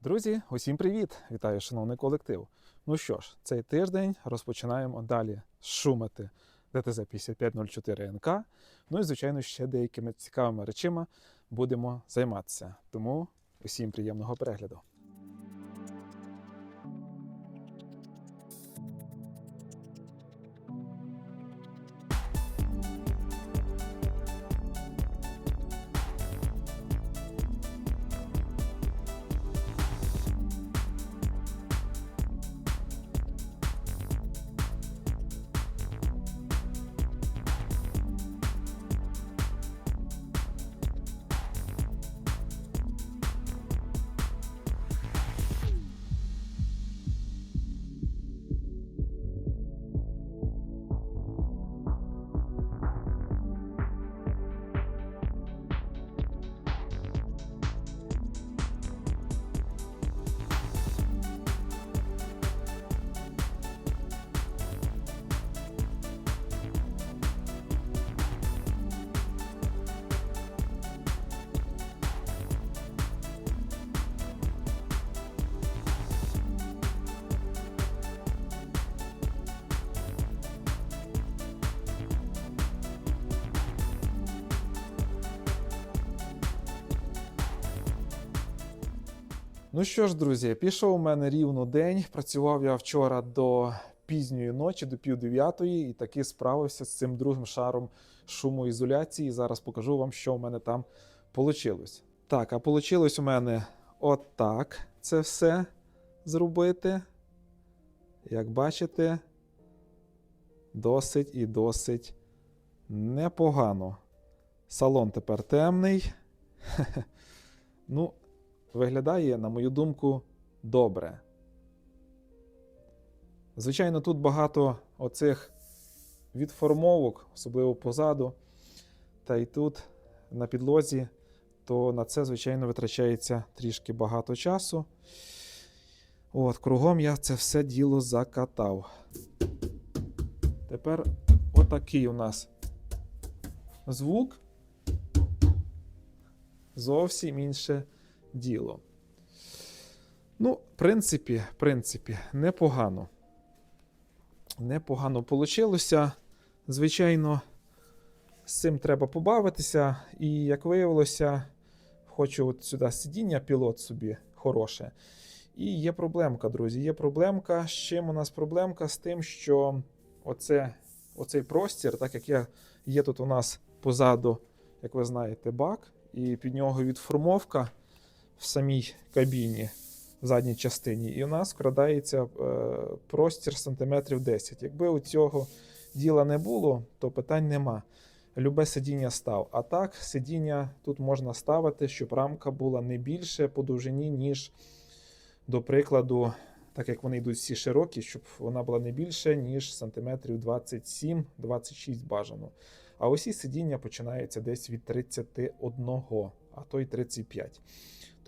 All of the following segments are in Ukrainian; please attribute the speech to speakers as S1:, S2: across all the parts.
S1: Друзі, усім привіт! Вітаю, шановний колектив. Ну що ж, цей тиждень розпочинаємо далі шумити ДТЗ 5504 НК. Ну і, звичайно, ще деякими цікавими речима будемо займатися. Тому усім приємного перегляду. Ну що ж, друзі, пішов у мене рівно день. Працював я вчора до пізньої ночі, до пів дев'ятої, і таки справився з цим другим шаром шумоізоляції. Зараз покажу вам, що у мене там вийшло. Так, а вийшло у мене отак це все зробити. Як бачите, досить і досить непогано. Салон тепер темний. Ну, виглядає, на мою думку, добре. Звичайно, тут багато оцих відформовок, особливо позаду, та й тут на підлозі, то на це, звичайно, витрачається трішки багато часу. От, кругом я це все діло закатав. Тепер отакий у нас звук. Зовсім інше діло. Ну, в принципі, в принципі, непогано. Непогано вийшло. Звичайно, з цим треба побавитися. І, як виявилося, хочу от сюди сидіння, пілот собі хороше. І є проблемка, друзі. Є проблемка. З чим у нас проблемка? З тим, що оце, оцей простір, так як я, є тут у нас позаду, як ви знаєте, бак, і під нього відформовка в самій кабіні в задній частині, і у нас вкрадається е, простір сантиметрів 10. Якби у цього діла не було, то питань нема. Любе сидіння став. А так, сидіння тут можна ставити, щоб рамка була не більше по довжині, ніж, до прикладу, так як вони йдуть всі широкі, щоб вона була не більше, ніж сантиметрів 27-26 бажано. А усі сидіння починаються десь від 31, а то й 35.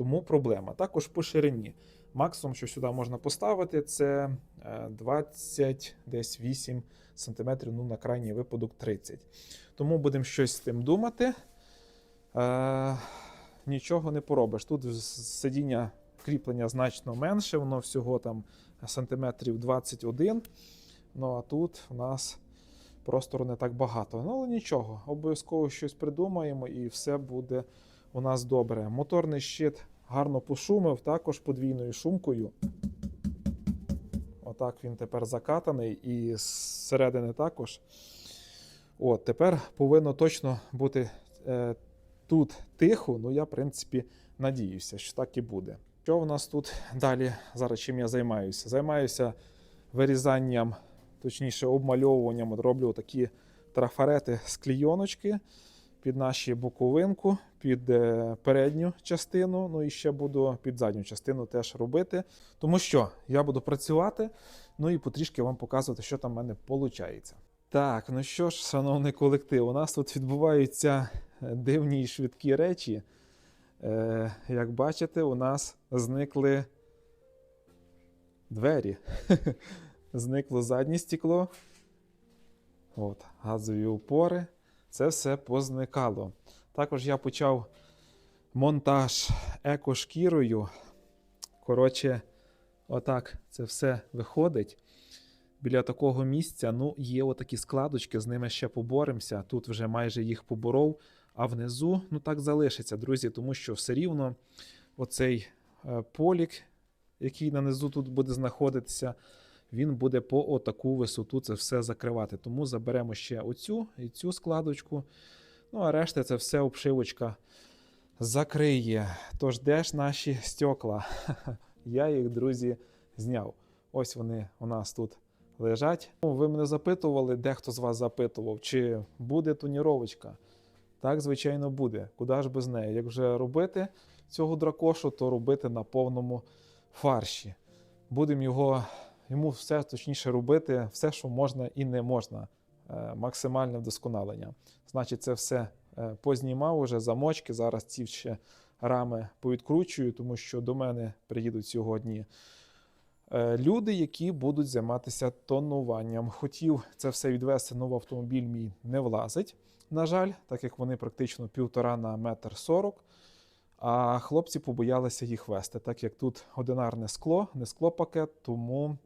S1: Тому проблема. Також по ширині. Максимум, що сюди можна поставити, це е, 20 десь 8 см, ну на крайній випадок 30 Тому будемо щось з тим думати. Е, нічого не поробиш. Тут сидіння кріплення значно менше, воно всього там сантиметрів 21. Ну а тут у нас простору не так багато. Ну, але нічого, обов'язково щось придумаємо і все буде у нас добре. Моторний щит гарно пошумив, також подвійною шумкою. Отак він тепер закатаний і зсередини також. От, Тепер повинно точно бути е, тут тихо. Ну, я, в принципі, надіюся, що так і буде. Що в нас тут далі? Зараз чим я займаюся? Займаюся вирізанням, точніше, обмальовуванням. Роблю такі трафарети з клійоночки під нашу боковинку, під е, передню частину. Ну і ще буду під задню частину теж робити. Тому що я буду працювати, ну і потрішки вам показувати, що там в мене виходить. Так, ну що ж, шановний колектив, у нас тут відбуваються е, дивні і швидкі речі. Е, Як бачите, у нас зникли двері. Зникло заднє стекло. От, газові упори. Це все позникало. Також я почав монтаж екошкірою Коротше, отак це все виходить. Біля такого місця, ну, є отакі складочки, з ними ще поборемося. Тут вже майже їх поборов, а внизу, ну так залишиться, друзі, тому що все рівно оцей е, полік, який на низу тут буде знаходитися, він буде по отаку висоту це все закривати. Тому заберемо ще оцю і цю складочку. Ну, а решта це все обшивочка закриє. Тож де ж наші стекла? Я їх, друзі, зняв. Ось вони у нас тут лежать. Ну, Ви мене запитували, дехто з вас запитував, чи буде тоніровочка. Так, звичайно, буде. Куди ж без неї? Як вже робити цього дракошу, то робити на повному фарші. Будемо його, йому все точніше робити, все, що можна і не можна. Е, Максимальне вдосконалення. Значить, це все е, познімав уже замочки. Зараз ці ще рами повідкручую, тому що до мене приїдуть сьогодні е, люди, які будуть займатися тонуванням. Хотів це все відвести, але в автомобіль мій не влазить. На жаль, так як вони практично півтора на метр сорок. А хлопці побоялися їх вести, так як тут одинарне скло, не склопакет, тому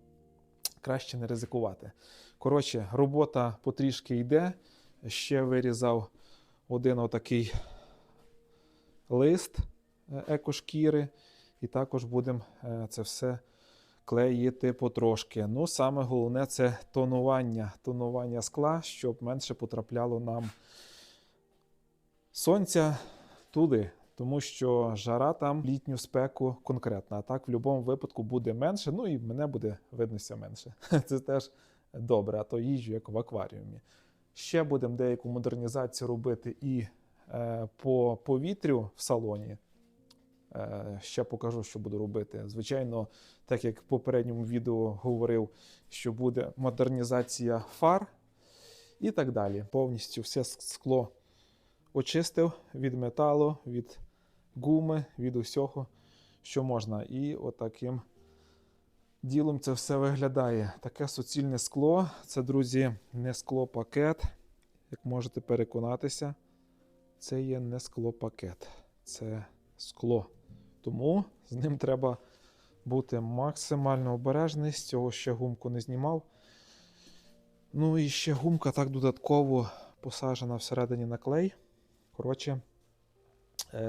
S1: краще не ризикувати. Коротше, робота потрішки йде. Ще вирізав один отакий лист е, екошкіри, і також будемо е, це все клеїти потрошки. Ну, саме головне це тонування, тонування скла, щоб менше потрапляло нам сонця туди. Тому що жара там літню спеку конкретна. А так в будь-якому випадку буде менше, ну і мене буде виднося менше. Це теж добре, а то їжджу як в акваріумі. Ще будемо деяку модернізацію робити і е, по повітрю в салоні. Е, ще покажу, що буду робити. Звичайно, так як в попередньому відео говорив, що буде модернізація фар і так далі. Повністю все скло очистив від металу, від гуми, від усього, що можна. І отаким ділом це все виглядає. Таке суцільне скло. Це, друзі, не склопакет. Як можете переконатися, це є не склопакет, це скло. Тому з ним треба бути максимально обережний. З цього ще гумку не знімав. Ну і ще гумка так додатково посаджена всередині на клей. Коротше,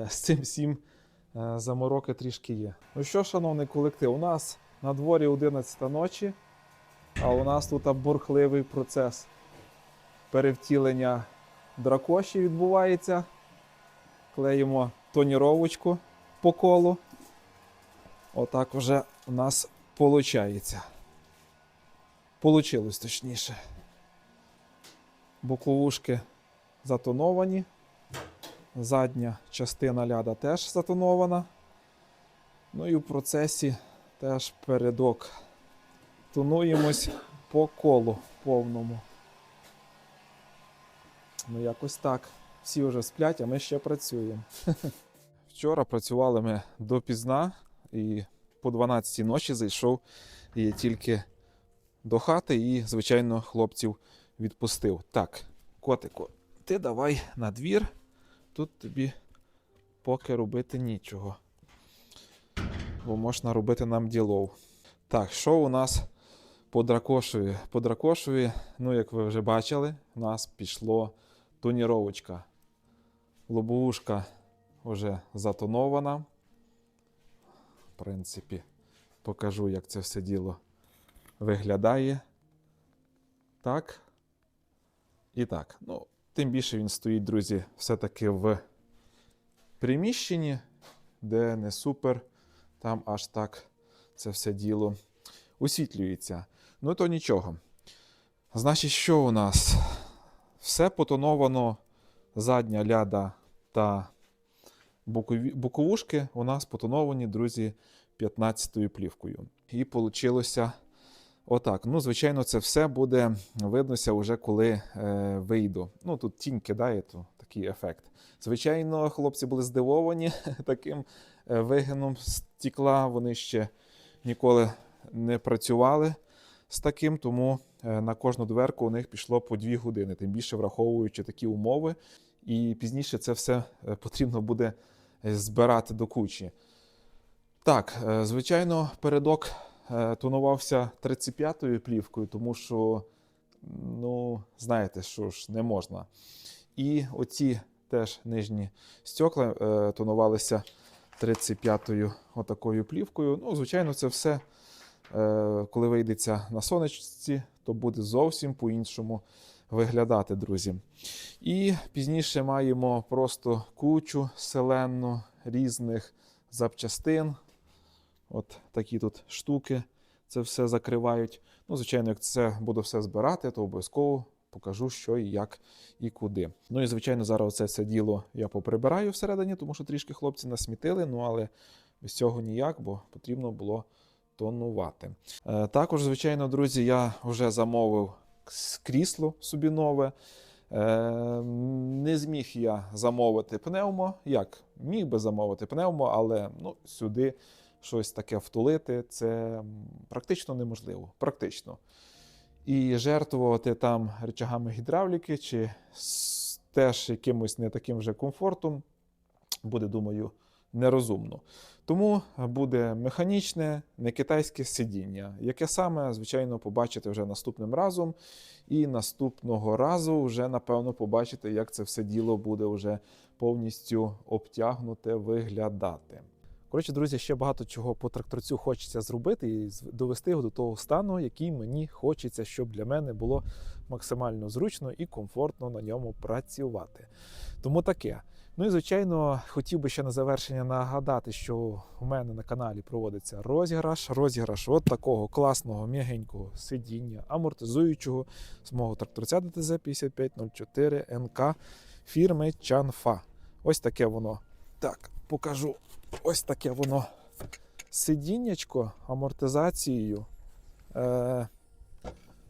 S1: з цим всім е, замороки трішки є. Ну що, шановний колектив, у нас на дворі 11 ночі, а у нас тут бурхливий процес перевтілення дракоші відбувається. Клеїмо тоніровочку по колу. Отак вже у нас виходить. Получилось точніше. Боковушки затоновані. Задня частина ляда теж затонована. Ну і в процесі теж передок. Тонуємось по колу повному. Ну, якось так. Всі вже сплять, а ми ще працюємо. Вчора працювали ми допізна і по 12-й ночі зайшов і тільки до хати і, звичайно, хлопців відпустив. Так, котику, ти давай на двір. Тут тобі поки робити нічого. Бо можна робити нам ділов. Так, що у нас по дракошові? По дракошові, ну, як ви вже бачили, у нас пішло тоніровочка. Лобовушка вже затонована. В принципі, покажу, як це все діло виглядає. Так. І так. Ну, Тим більше він стоїть, друзі, все-таки в приміщенні, де не супер, там аж так це все діло освітлюється. Ну, то нічого. Значить, що у нас? Все потоновано задня ляда та боковушки у нас потоновані, друзі, 15-ю плівкою. І вийшло отак. Ну, звичайно, це все буде виднося вже коли е, вийду. Ну, тут тінь кидає, то такий ефект. Звичайно, хлопці були здивовані таким е, вигином стекла. Вони ще ніколи не працювали з таким, тому е, на кожну дверку у них пішло по 2 години, тим більше враховуючи такі умови. І пізніше це все е, потрібно буде збирати до кучі. Так, звичайно, передок тонувався 35-ю плівкою, тому що, ну, знаєте, що ж, не можна. І оці теж нижні стекла е, тонувалися 35-ю отакою плівкою. Ну, звичайно, це все, е, коли вийдеться на сонечці, то буде зовсім по-іншому виглядати, друзі. І пізніше маємо просто кучу селенну різних запчастин. От такі тут штуки. Це все закривають. Ну, звичайно, як це буду все збирати, то обов'язково покажу, що і як і куди. Ну і звичайно, зараз це все діло я поприбираю всередині, тому що трішки хлопці насмітили. Ну але без цього ніяк, бо потрібно було тонувати. Е, також, звичайно, друзі, я вже замовив крісло собі нове. Е, не зміг я замовити пневмо. Як? Міг би замовити пневмо, але ну, сюди щось таке втулити це практично неможливо. Практично. І жертвувати там речагами гідравліки чи теж якимось не таким вже комфортом буде, думаю, нерозумно. Тому буде механічне, не китайське сидіння, яке саме, звичайно, побачите вже наступним разом. І наступного разу вже, напевно, побачите, як це все діло буде вже повністю обтягнуте виглядати. Коротше, друзі, ще багато чого по тракторцю хочеться зробити і довести його до того стану, який мені хочеться, щоб для мене було максимально зручно і комфортно на ньому працювати. Тому таке. Ну і звичайно, хотів би ще на завершення нагадати, що у мене на каналі проводиться розіграш. Розіграш от такого класного м'ягенького сидіння, амортизуючого з мого тракторця ДТЗ 5504 НК фірми Чанфа. Ось таке воно. Так, покажу. Ось таке воно сидіннячко амортизацією. Е,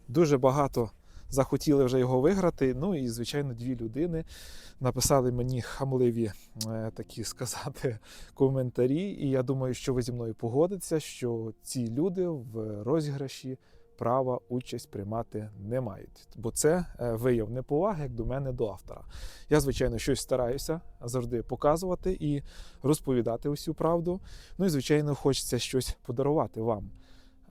S1: дуже багато захотіли вже його виграти. Ну і, звичайно, дві людини написали мені хамливі е, такі сказати коментарі. І я думаю, що ви зі мною погодитеся, що ці люди в розіграші права участь приймати не мають. Бо це е, вияв неповаги як до мене, до автора. Я, звичайно, щось стараюся завжди показувати і розповідати усю правду. Ну і, звичайно, хочеться щось подарувати вам,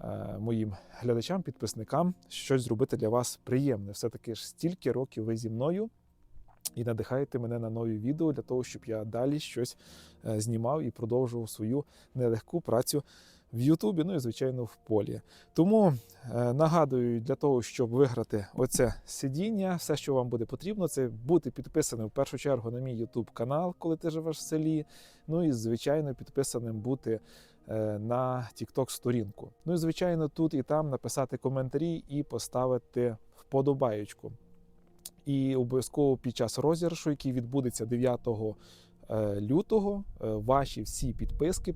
S1: е, моїм глядачам, підписникам, щось зробити для вас приємне. Все-таки ж стільки років ви зі мною. І надихаєте мене на нові відео для того, щоб я далі щось е, знімав і продовжував свою нелегку працю в Ютубі, ну і звичайно в полі. Тому е, нагадую, для того, щоб виграти оце сидіння, все, що вам буде потрібно, це бути підписаним в першу чергу на мій YouTube канал, коли ти живеш в селі. Ну і звичайно, підписаним бути е, на TikTok сторінку. Ну і звичайно, тут і там написати коментарі і поставити вподобаєчку. І обов'язково під час розіграшу, який відбудеться 9 е, лютого, е, ваші всі підписки е,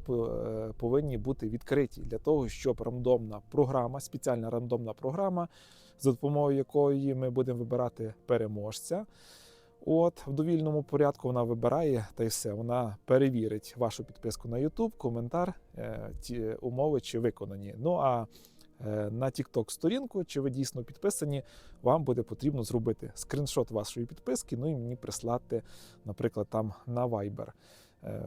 S1: повинні бути відкриті для того, щоб рандомна програма, спеціальна рандомна програма, за допомогою якої ми будемо вибирати переможця. От в довільному порядку вона вибирає та й все. Вона перевірить вашу підписку на YouTube, коментар, е, ті умови чи виконані. Ну а е, на TikTok сторінку, чи ви дійсно підписані, вам буде потрібно зробити скріншот вашої підписки, ну і мені прислати, наприклад, там на Viber е,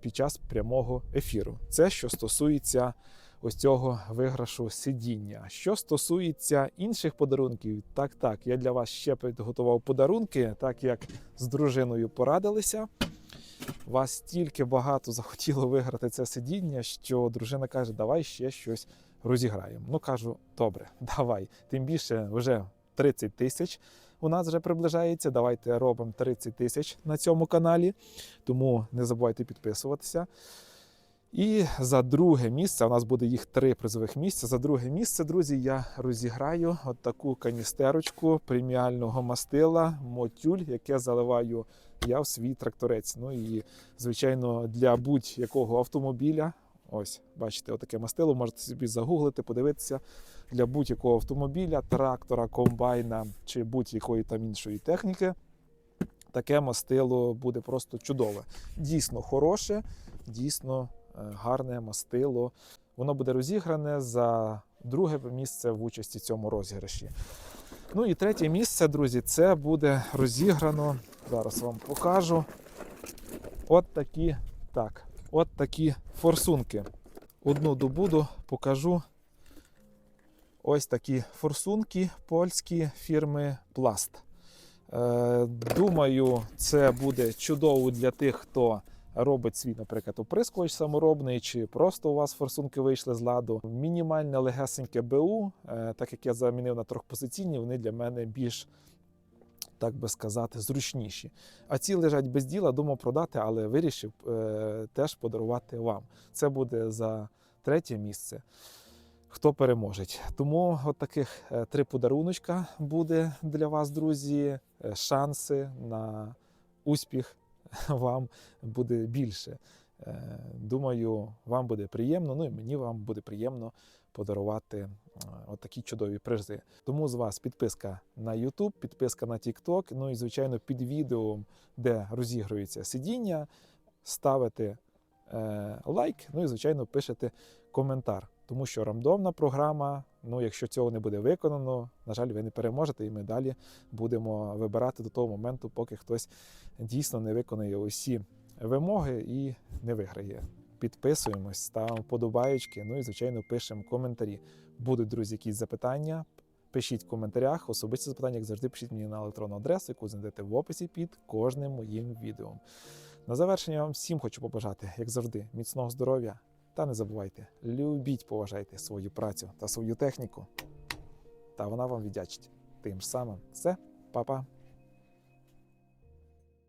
S1: під час прямого ефіру. Це що стосується ось цього виграшу сидіння. Що стосується інших подарунків, так, так, я для вас ще підготував подарунки, так як з дружиною порадилися. Вас стільки багато захотіло виграти це сидіння, що дружина каже, давай ще щось розіграємо. Ну кажу, добре, давай. Тим більше вже 30 тисяч у нас вже приближається. Давайте робимо 30 тисяч на цьому каналі. Тому не забувайте підписуватися. І за друге місце, у нас буде їх три призових місця. За друге місце, друзі, я розіграю от таку каністерочку преміального мастила Мотюль, яке заливаю я в свій тракторець. Ну і, звичайно, для будь-якого автомобіля. Ось, бачите, отаке мастило. Можете собі загуглити, подивитися для будь-якого автомобіля, трактора, комбайна чи будь-якої там іншої техніки. Таке мастило буде просто чудове. Дійсно хороше, дійсно е, гарне мастило. Воно буде розігране за друге місце в участі в цьому розіграші. Ну і третє місце, друзі, це буде розіграно. Зараз вам покажу. От такі, так, от такі форсунки. одну добуду покажу ось такі форсунки польські фірми Пласт. Е, Думаю, це буде чудово для тих, хто робить свій, наприклад, оприскувач саморобний, чи просто у вас форсунки вийшли з ладу. Мінімальне легесеньке БУ, е, так як я замінив на трьохпозиційні, вони для мене більш, так би сказати, зручніші. А ці лежать без діла, думав продати, але вирішив е, теж подарувати вам. Це буде за третє місце. Хто переможе. Тому от таких е, три подаруночка буде для вас, друзі. Е, Шанси на успіх вам буде більше. Е, Думаю, вам буде приємно. Ну і мені вам буде приємно подарувати е, от такі чудові призи. Тому з вас підписка на YouTube, підписка на TikTok, ну і звичайно під відео, де розігрується сидіння, ставите е, лайк, ну і звичайно пишете коментар. Тому що рандомна програма, ну якщо цього не буде виконано, на жаль, ви не переможете, і ми далі будемо вибирати до того моменту, поки хтось дійсно не виконує усі вимоги і не виграє. Підписуємось, ставимо подобаєчки, ну і звичайно пишемо коментарі. Будуть, друзі, якісь запитання. Пишіть в коментарях, особисті запитання, як завжди, пишіть мені на електронну адресу, яку знайдете в описі під кожним моїм відео. На завершення вам всім хочу побажати, як завжди, міцного здоров'я. Та не забувайте, любіть, поважайте свою працю та свою техніку. Та вона вам віддячить. Тим ж самим, все, па-па.